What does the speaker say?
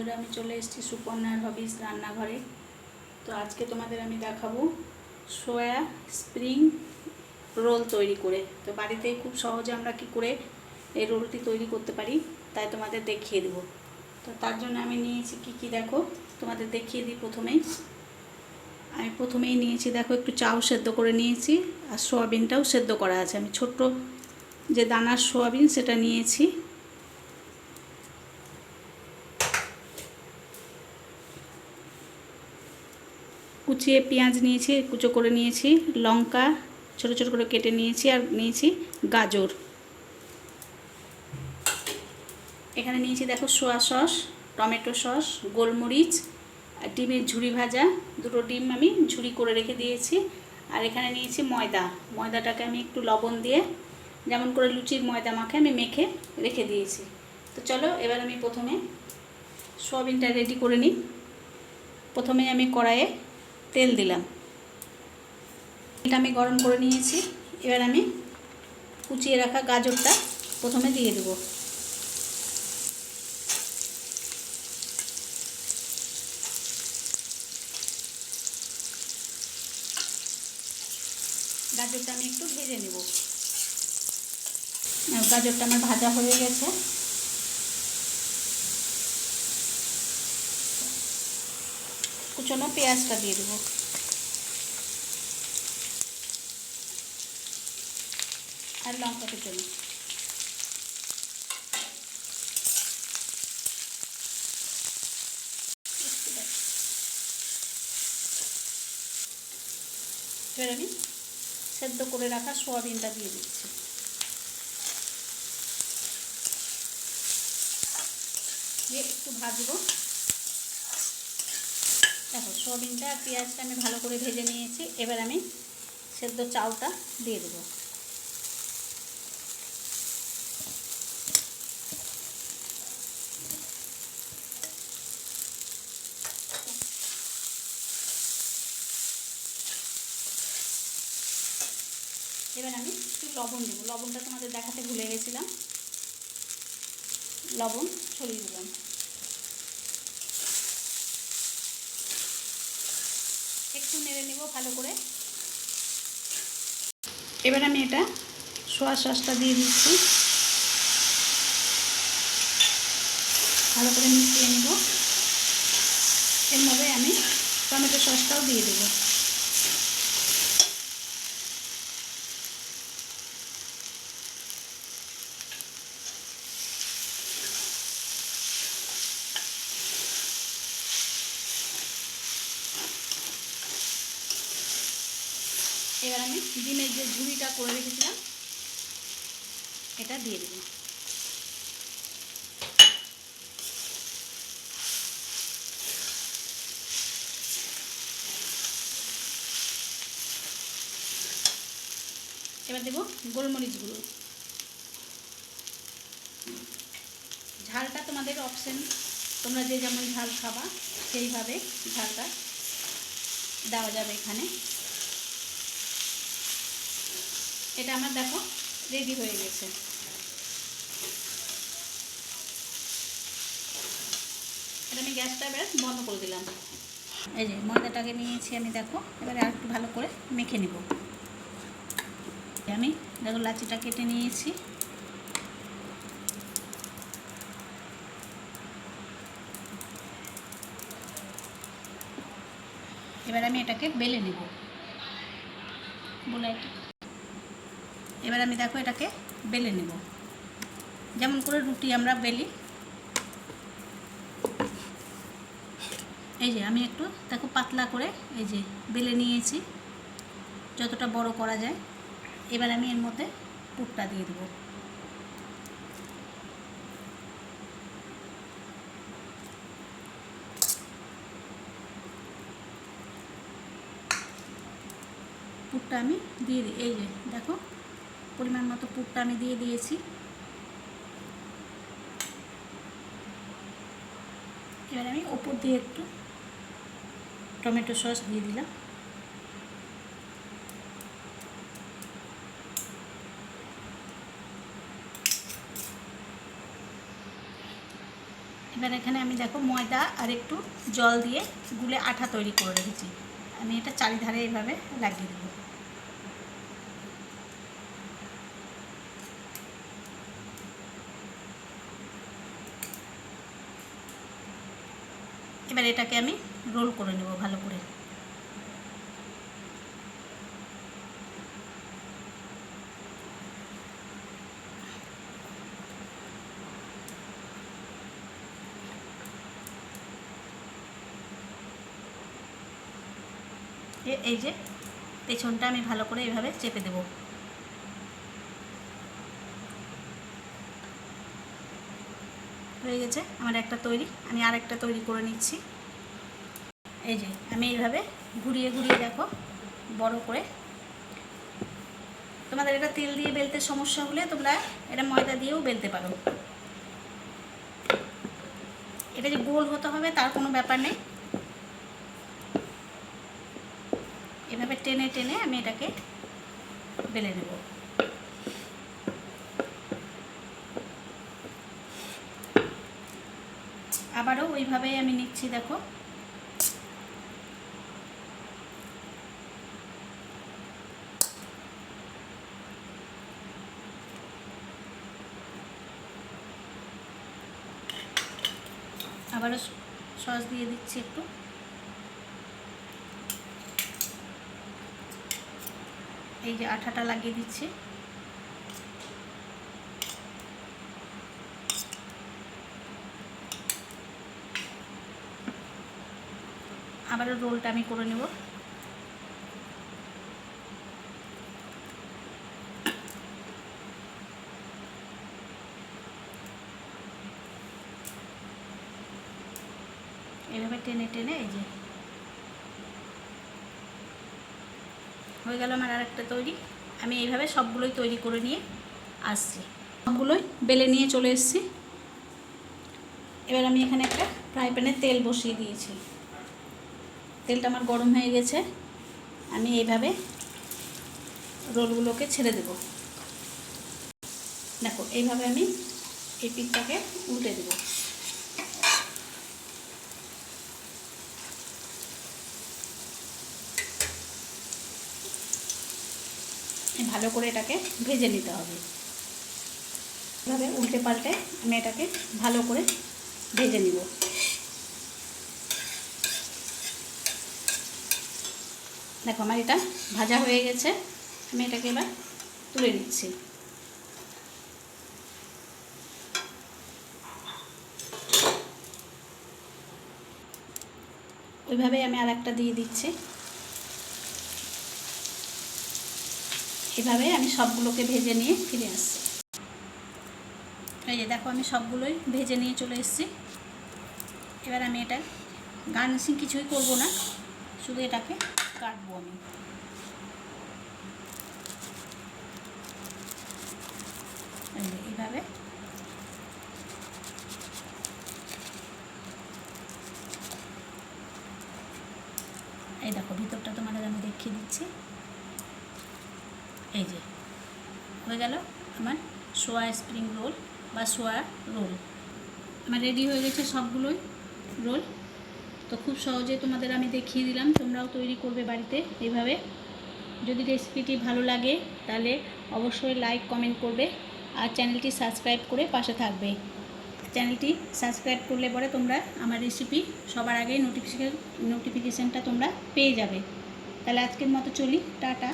বন্ধুরা আমি চলে এসেছি সুপর্ণার হবিস রান্নাঘরে। তো আজকে তোমাদের আমি দেখাবো সোয়া স্প্রিং রোল তৈরি করে। তো বাড়িতে খুব সহজে আমরা কি করে এই রোলটি তৈরি করতে পারি, তাই তোমাদের দেখিয়ে দেবো। তো তার জন্য আমি নিয়েছি কি কি দেখো, তোমাদের দেখিয়ে দিই প্রথমেই। আমি প্রথমেই নিয়েছি দেখো, একটু চাউ সেদ্ধ করে নিয়েছি, আর সোয়াবিনটাও সেদ্ধ করা আছে। আমি ছোট্ট যে দানার সোয়াবিন সেটা নিয়েছি। কুচিয়ে পেঁয়াজ নিয়েছি, কুচো করে নিয়েছি, লঙ্কা ছোটো ছোটো করে কেটে নিয়েছি আর নিয়েছি গাজর। এখানে নিয়েছি দেখো সোয়া সস, টমেটো সস, গোলমরিচ আর ডিমের ঝুড়ি ভাজা, দুটো ডিম আমি ঝুড়ি করে রেখে দিয়েছি। আর এখানে নিয়েছি ময়দা, ময়দাটাকে আমি একটু লবণ দিয়ে যেমন করে লুচির ময়দা মাখে আমি মেখে রেখে দিয়েছি। তো চলো এবার আমি প্রথমে সোয়াবিনটা রেডি করে নিই। প্রথমে আমি কড়াইয়ে তেল দিলাম। তেলটা আমি গরম করে নিয়েছি। এবার আমি কুচিয়ে রাখা গাজরটা প্রথমে দিয়ে দেবো। গাজরটা আমি একটু ভেজে নেব। গাজরটা আমার ভাজা হয়ে গেছে। কুচনো পেঁয়াজটা দিয়ে দেবো। আর লঙ্কা কুচনো এবার আমি সেদ্ধ করে রাখা সোয়াবিনটা দিয়ে দিচ্ছি। দিয়ে একটু ভাজবো। দেখো, সোয়াবিনটা পেঁয়াজটা আমি ভালো করে ভেজে নিয়েছি। এবার আমি সেদ্ধ চাউটা দিয়ে দেবো। এবার আমি একটু লবণ দেবো। লবণটা তোমাদের দেখাতে ভুলে গেছিলাম। লবণ ছড়িয়ে দিলাম। একটু নেড়ে নেব ভালো করে। এবার আমি এটা সোয়া সসটা দিয়ে দিচ্ছি। ভালো করে মিশিয়ে নেব। এর মধ্যে আমি টমেটো সসটাও দিয়ে দেবো। এবার আমি ডিমের যে ঝুড়িটা করে রেখেছিলাম, এটা দিয়ে দেব। এবার দেব গোলমরিচ গুঁড়ো। ঝালটা তোমাদের অপশন তোমরা যে যেমন ঝাল খাবা, সেইভাবে ঝালটা দেওয়া যাবে এখানে। এটা আমার দেখো রেডি হয়ে গেছে। এটা আমি গ্যাসটা এবার বন্ধ করে দিলাম। এই যে ময়দাটাকে নিয়েছি আমি দেখো, এবারে আর একটু ভালো করে মেখে নিব। আমি দেখো লাচিটা কেটে নিয়েছি। এবার আমি এটাকে বেলে নেব। বলে এবার আমি দেখো এটাকে বেলে নেব। যেমন করে রুটি আমরা বেলি। এই যে আমি একটু দেখো পাতলা করে এই যে বেলে নিয়েছি। যতটা বড় করা যায়। এবার আমি এর মধ্যে পুরটা দিয়ে দেবো। পুরটা আমি দিয়ে দিই। এই যে দেখো পরিমাণ মতো পুরটা আমি দিয়ে দিয়েছি। এবার আমি ওপর দিয়ে একটু টমেটো সস দিয়ে দিলাম। এবার এখানে আমি দেখো ময়দা আর একটু জল দিয়ে গুলে আঠা তৈরি করে রেখেছি। আমি এটা চারিধারে এইভাবে লাগিয়ে দেবো। এবার এটাকে আমি রোল করে নেব ভালো করে। এই যে পেছনটা আমি ভালো করে এইভাবে চেপে দেব। হয়ে গেছে আমার একটা তৈরি। আমি আর একটা তৈরি করে নিচ্ছি। এই যে, আমি এইভাবে ঘুরিয়ে ঘুরিয়ে দেখো, বড় করে। তোমাদের এটা তেল দিয়ে বেলতে সমস্যা হলে তোমরা এটা ময়দা দিয়েও বেলতে পারো। এটা যে গোল হতে হবে তার কোনো ব্যাপার নেই। এভাবে টেনে টেনে আমি এটাকে বেলে নেব। আবারও ওইভাবেই আমি নিচ্ছি, দেখো। আবারও সস দিয়ে দিচ্ছি একটু। এই যে আঠাটা লাগিয়ে দিচ্ছি। রোলটা আমি করে নেব। এভাবে টেনে টেনে এই যে হয়ে গেল আমার আরেকটা তৈরি। আমি এইভাবে সবগুলোই তৈরি করে নিয়ে আসছি। সবগুলোই বেলে নিয়ে চলে এসেছি। এবার আমি এখানে একটা ফ্রাই প্যানে তেল বসিয়ে দিয়েছি। তেলটা আমার গরম হয়ে গেছে, আমি এইভাবে রোলগুলোকে ছেড়ে দেব। দেখো, এইভাবে আমি এই পিঠটাকে উল্টে দেবো। ভালো করে এটাকে ভেজে নিতে হবে। এভাবে উল্টে পাল্টে আমি এটাকে ভালো করে ভেজে নিব। দেখো আমার এটা ভাজা হয়ে গেছে। আমি এটাকে এবার তুলে নিচ্ছি। ওইভাবে আমি আর একটা দিয়ে দিচ্ছি। এভাবে আমি সবগুলোকে ভেজে নিয়ে ফিরে আসছি। এই যে দেখো আমি সবগুলোই ভেজে নিয়ে চলে এসেছি। এবার আমি এটা গার্নিশিং কিছুই করব না, শুধু এটাকে কাটবো আমি। এই এইভাবে। এই দেখো, ভিতরটা তোমাদের আমি দেখিয়ে দিচ্ছি। এই যে, হয়ে গেল আমার সোয়া স্প্রিং রোল বা সোয়া রোল। আমার রেডি হয়ে গেছে সবগুলোই রোল। তো খুব সহজে তোমাদের আমি দেখিয়ে দিলাম, তোমরাও তৈরি করবে বাড়িতে এইভাবে। যদি রেসিপিটি ভালো লাগে, তাহলে অবশ্যই লাইক কমেন্ট করবে আর চ্যানেলটি সাবস্ক্রাইব করে পাশে থাকবে। চ্যানেলটি সাবস্ক্রাইব করলে পরে তোমরা আমার রেসিপি সবার আগে নোটিফিকেশন নোটিফিকেশানটা তোমরা পেয়ে যাবে। তাহলে আজকের মতো চলি, টাটা।